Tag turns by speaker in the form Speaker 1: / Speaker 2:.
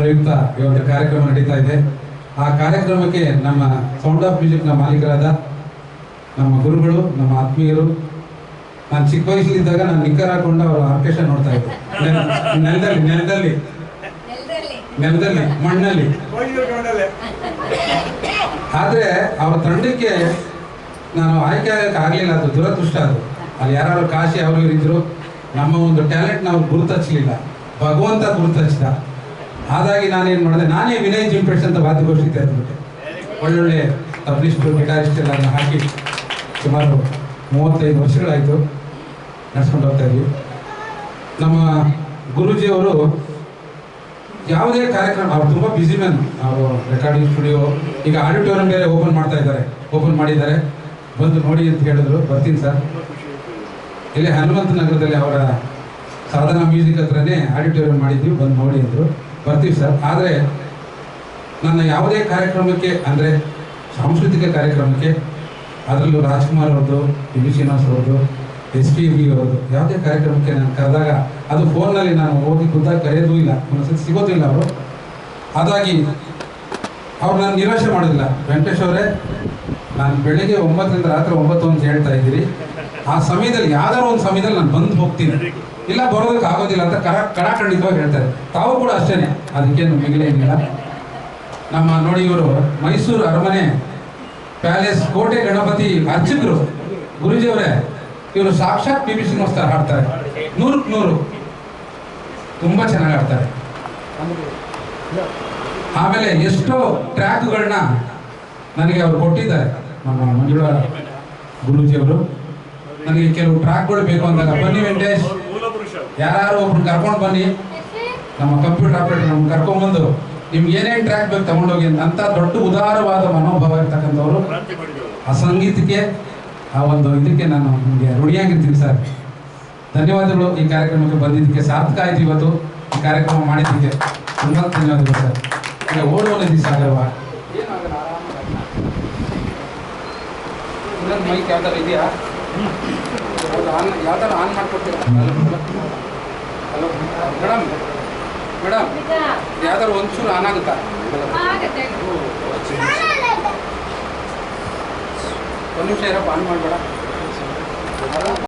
Speaker 1: ಪ್ರಯುಕ್ತ ಈ ಒಂದು ಕಾರ್ಯಕ್ರಮ ನಡೀತಾ ಇದೆ. ಆ ಕಾರ್ಯಕ್ರಮಕ್ಕೆ ನಮ್ಮ ಸೌಂಡ್ ಆಫ್ ಮ್ಯೂಸಿಕ್ನ ಮಾಲೀಕರಾದ ನಮ್ಮ ಗುರುಗಳು ನಮ್ಮ ಆತ್ಮೀಯರು. ನಾನು ಚಿಕ್ಕ ವಯಸ್ಸಲ್ಲಿದ್ದಾಗ ನಾನು ನಿಕ್ಕರ್ ಹಾಕೊಂಡು ಅವರ ಆರ್ಕೆಸ್ಟ್ರಾ ನೋಡ್ತಾ ಇದ್ದೆ. ನೆಲ- ನೆಲದಲ್ಲಿ ನೆಲದಲ್ಲಿ.
Speaker 2: ನೆಲದಲ್ಲಿ.
Speaker 1: ನೆಲದಲ್ಲಿ ಮಣ್ಣಲ್ಲಿ. ಆದ್ರೆ ಅವ್ರ ತಂಡಕ್ಕೆ ನಾನು ಆಯ್ಕೆ ಆಗಕ್ಕೆ ಆಗ್ಲಿಲ್ಲ ಅದು ದುರದೃಷ್ಟ ಅದು. ಅಲ್ಲಿ ಯಾರು ಕಾಶಿ ಅವರು ಇರಿದ್ರು ನಮ್ಮ ಒಂದು ಟ್ಯಾಲೆಂಟ್ ನಾವು ಗುರುತಚ್ಚಲಿಲ್ಲ ಭಗವಂತ ಗುರುತಚ್ಚಿದ ಹಾಗಾಗಿ ನಾನೇನು ಮಾಡಿದೆ, ನಾನೇ ವಿನಯ್ ಜಿಂಪೆಟ್ಸ್ ಅಂತ ವಾದ್ಯಗೋಷ್ಠಿ ತೆರೆದ್ಬಿಟ್ಟೆ. ಒಳ್ಳೊಳ್ಳೆ ತಬ್ಲಿಸ್ಟು ಗಿಟಾರಿಸ್ಟ್ ಎಲ್ಲ ಹಾಕಿ ಸುಮಾರು ಮೂವತ್ತೈದು ವರ್ಷಗಳಾಯಿತು ನಡ್ಸ್ಕೊಂಡು ಹೋಗ್ತಾ ಇದ್ವಿ. ನಮ್ಮ ಗುರೂಜಿಯವರು ಯಾವುದೇ ಕಾರ್ಯಕ್ರಮ, ಅವ್ರು ತುಂಬ ಬ್ಯುಸಿ ಮ್ಯಾನ್ ಅವರು ರೆಕಾರ್ಡಿಂಗ್ ಸ್ಟುಡಿಯೋ ಈಗ ಆಡಿಟೋರಿಯಂ ಬೇರೆ ಓಪನ್ ಮಾಡ್ತಾ ಇದ್ದಾರೆ ಓಪನ್ ಮಾಡಿದ್ದಾರೆ. ಬಂದು ನೋಡಿ ಅಂತ ಹೇಳಿದ್ರು, ಬರ್ತೀನಿ ಸರ್. ಇಲ್ಲಿ ಹನುಮಂತ ನಗರದಲ್ಲಿ ಅವರ ಸಾಧನಾ ಮ್ಯೂಸಿಕ್ ಹತ್ರನೇ ಆಡಿಟೋರಿಯಂ ಮಾಡಿದ್ವಿ, ಬಂದು ನೋಡಿ ಅಂದರು. ಬರ್ತೀವಿ ಸರ್. ಆದರೆ ನನ್ನ ಯಾವುದೇ ಕಾರ್ಯಕ್ರಮಕ್ಕೆ, ಅಂದರೆ ಸಾಂಸ್ಕೃತಿಕ ಕಾರ್ಯಕ್ರಮಕ್ಕೆ, ಅದರಲ್ಲೂ ರಾಜ್ಕುಮಾರ್ ಅವ್ರದ್ದು ಪಿ ವಿ ಶ್ರೀನಿವಾಸ್ ಅವ್ರದ್ದು, ಎಸ್ ಪಿ ಬಿ ಅವ್ರದ್ದು, ಯಾವುದೇ ಕಾರ್ಯಕ್ರಮಕ್ಕೆ ನಾನು ಕರೆದಾಗ ಅದು ಫೋನ್ನಲ್ಲಿ ನಾನು ಹೋಗಿ ಖುದ್ದಾಗಿ ಕರೆಯೋದೂ ಇಲ್ಲ. ಒಂದೊಂದ್ಸತಿ ಸತಿ ಸಿಗೋದಿಲ್ಲ ಅವರು. ಹಾಗಾಗಿ ಅವ್ರು ನಾನು ನಿರಾಶೆ ಮಾಡೋದಿಲ್ಲ. ವೆಂಕಟೇಶ್ ಅವರೇ, ನಾನು ಬೆಳಿಗ್ಗೆ ಒಂಬತ್ತರಿಂದ ರಾತ್ರಿ ಒಂಬತ್ತು ಅಂತ ಹೇಳ್ತಾ ಇದ್ದೀರಿ. ಆ ಸಮಯದಲ್ಲಿ, ಯಾವ್ದಾದ್ರು ಒಂದು ಸಮಯದಲ್ಲಿ ನಾನು ಬಂದು ಹೋಗ್ತೀನಿ. ಇಲ್ಲ, ಬರೋದಕ್ಕೆ ಆಗೋದಿಲ್ಲ ಅಂತ ಕರ ಕಡಾಖಂಡಿತವಾಗಿ ಹೇಳ್ತಾರೆ. ತಾವು ಕೂಡ ಅಷ್ಟೇನೆ. ಅದಕ್ಕೇನು ಮಿಗಿಲೇನಿಲ್ಲ ನಮ್ಮ ನೋಡಿ ಇವರು, ಮೈಸೂರು ಅರಮನೆ ಪ್ಯಾಲೇಸ್ ಕೋಟೆ ಗಣಪತಿ ಅರ್ಚಕರು, ಗುರುಜಿಯವರೇ. ಇವರು ಸಾಕ್ಷಾತ್ ಪಿ ಬಿ ಶ್ರೀನಿವಾಸ್ ಥರ ಹಾಡ್ತಾರೆ. ನೂರಕ್ಕೆ ನೂರು. ತುಂಬಾ ಚೆನ್ನಾಗಿ ಆಡ್ತಾರೆ ಆಮೇಲೆ ಎಷ್ಟೋ ಟ್ರ್ಯಾಕ್ಗಳನ್ನ ನನಗೆ ಅವರು ಕೊಟ್ಟಿದ್ದಾರೆ. ನಮ್ಮ ಮಂಜುಳಾ ಗುರೂಜಿಯವರು. ನನಗೆ ಕೆಲವು ಟ್ರ್ಯಾಕ್ಗಳು ಬೇಕು ಅಂದಾಗ ಬನ್ನಿ ವೆಂಕಟೇಶ್. ಯಾರು ಒಬ್ರು ಕರ್ಕೊಂಡು ಬನ್ನಿ. ನಮ್ಮ ಕಂಪ್ಯೂಟರ್ ಆಪರೇಟರ್ ನಮ್ಗೆ ಕರ್ಕೊಂಡ್ಬಂದು ನಿಮ್ಗೆ ಏನೇನು ಟ್ರ್ಯಾಕ್ ಬೇಕು ತಗೊಂಡೋಗಿ ಅಂತ. ದೊಡ್ಡ ಉದಾರವಾದ ಮನೋಭಾವ ಇರ್ತಕ್ಕಂಥವ್ರು. ಆ ಸಂಗೀತಕ್ಕೆ ಆ ಒಂದು ಇದಕ್ಕೆ ನಾನು ನಿಮಗೆ ರೂಢಿಯಾಗಿರ್ತೀನಿ ಸರ್. ಧನ್ಯವಾದಗಳು ಈ ಕಾರ್ಯಕ್ರಮಕ್ಕೆ ಬಂದಿದ್ದಕ್ಕೆ. ಸಾರ್ಥಕ ಆಯ್ತು ಇವತ್ತು ಈ ಕಾರ್ಯಕ್ರಮ ಮಾಡಿದ್ದಕ್ಕೆ. ತುಂಬ ಧನ್ಯವಾದಗಳು ಸರ್. ಈಗ ಓಡುವ ಇನ್ನೊಂದು ಮೈಕ್ ಇದೆಯಾ? ಆನ್ ಯಾವ್ದಾರು ಆನ್ ಮಾಡ್ಕೊಡ್ತೀರಾ ಹಲೋ ಮೇಡಮ್ ಮೇಡಮ್ ಯಾವ್ದಾರು ಒಂಚೂರು ಆನ್ ಆಗುತ್ತಾ
Speaker 2: ಆಗತ್ತೆ
Speaker 1: ಒಂದು ನಿಮಿಷ ಇರಪ್ಪ ಆನ್ ಮಾಡಬೇಡ